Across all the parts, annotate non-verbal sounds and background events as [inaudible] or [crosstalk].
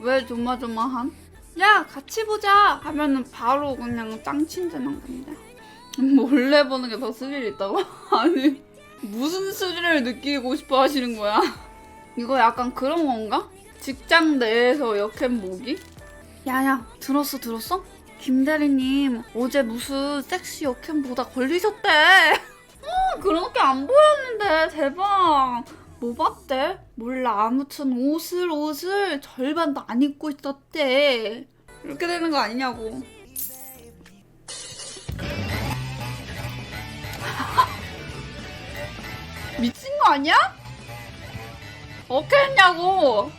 왜 조마조마한? 야 같이 보자 하면은 바로 그냥 짱친되는 건데 [laughs] 몰래 보는 게 더 스릴 있다고? [laughs] 아니 무슨 스릴을 느끼고 싶어 하시는 거야? [laughs] 이거 약간 그런 건가? 직장 내에서 역행 모기? 야야 들었어 들었어? 김 대리님 어제 무슨 섹시 역행 보다 걸리셨대 어 그렇게 안 보였는데 대박 뭐 봤대? 몰라 아무튼 옷을 옷을 절반도 안 입고 있었대. 이렇게 되는 거 아니냐고. [laughs] 미친 거 아니야? 어떻게 했냐고.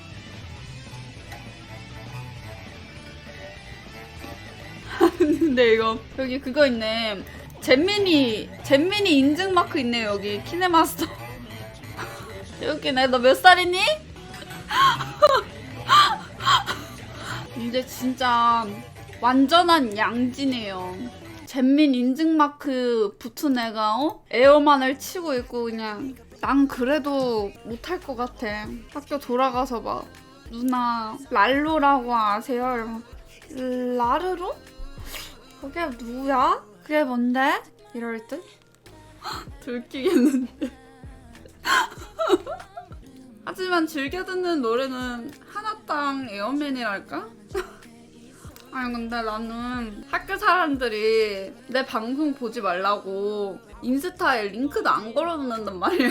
[laughs] 근데 이거 여기 그거 있네. 잼민이 잼민이 인증 마크 있네 여기. 키네마스터 웃기네 너 몇 살이니? 이제 진짜 완전한 양지네요 잼민 인증 마크 붙은 애가 어? 에어만을 치고 있고 그냥 난 그래도 못할 것 같아 학교 돌아가서 막 누나 랄로라고 아세요? 라르로? 그게 누구야? 그게 뭔데? 이럴 듯? [laughs] 들키겠는데 하지만 즐겨 듣는 노래는 하나땅 에어맨이랄까? [laughs] 아니 근데 나는 학교 사람들이 내 방송 보지 말라고 인스타에 링크도 안 걸어놓는단 말이야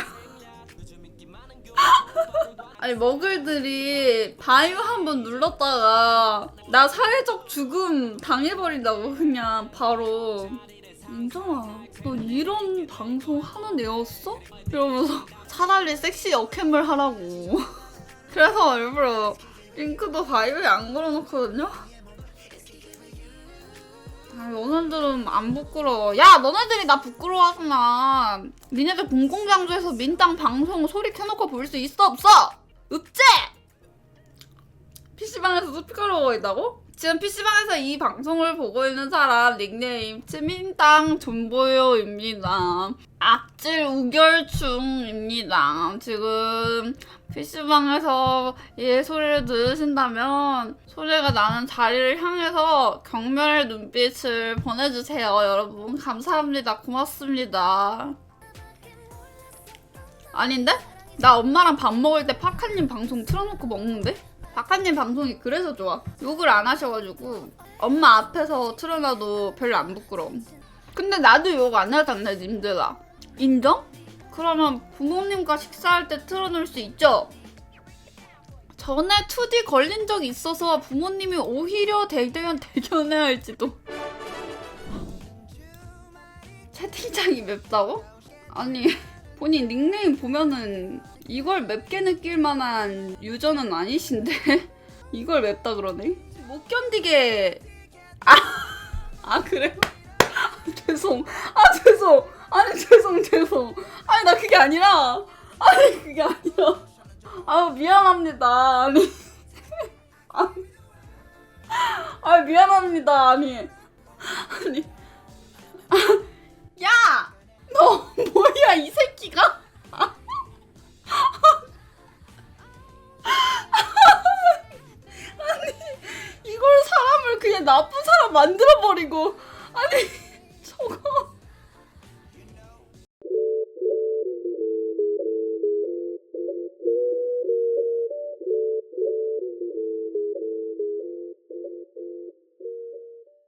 [laughs] 아니 머글들이 바이오 한번 눌렀다가 나 사회적 죽음 당해버린다고 그냥 바로 인정아 너 이런 방송 하는 애였어? 이러면서 차라리 섹시 역캠을 하라고 [laughs] 그래서 일부러 링크도 바이오에 안 걸어놓거든요 아, 너네들은 안 부끄러워. 야, 너네들이 나 부끄러워하구나. 니네들 공공장소에서 민땅 방송 소리 켜놓고 볼 수 있어, 없어? 없지? PC방에서 스피커로 보고 있다고? 지금 PC방에서 이 방송을 보고 있는 사람 닉네임 치민땅 존보요입니다. 악질 우결충입니다. 지금 PC방에서 이 소리를 들으신다면 소리가 나는 자리를 향해서 경멸의 눈빛을 보내주세요. 여러분 감사합니다. 고맙습니다. 아닌데? 나 엄마랑 밥 먹을 때 파카님 방송 틀어놓고 먹는데? 파카님 방송이 그래서 좋아. 욕을 안 하셔가지고 엄마 앞에서 틀어놔도 별로 안 부끄러움. 근데 나도 욕 안 하잖아, 님들아. 인정? 그러면 부모님과 식사할 때 틀어놓을 수 있죠? 전에 2D 걸린 적이 있어서 부모님이 오히려 대견 대견해야 할지도. 채팅창이 맵다고? 아니 본인 닉네임 보면은 이걸 맵게 느낄 만한 유저는 아니신데 [laughs] 이걸 맵다 그러네? 못 견디게 아, 아 그래요? [laughs] 죄송. 아 죄송. 아니 죄송 죄송. 아니 나 그게 아니라. 아니 그게 아니라. 아 미안합니다. 아니. [laughs] 아 미안합니다. 아니. 아니. 야! 너 뭐야 이 새끼가? 아니 이걸 사람을 그냥 나쁜 사람 만들어 버리고. 아니 臭狗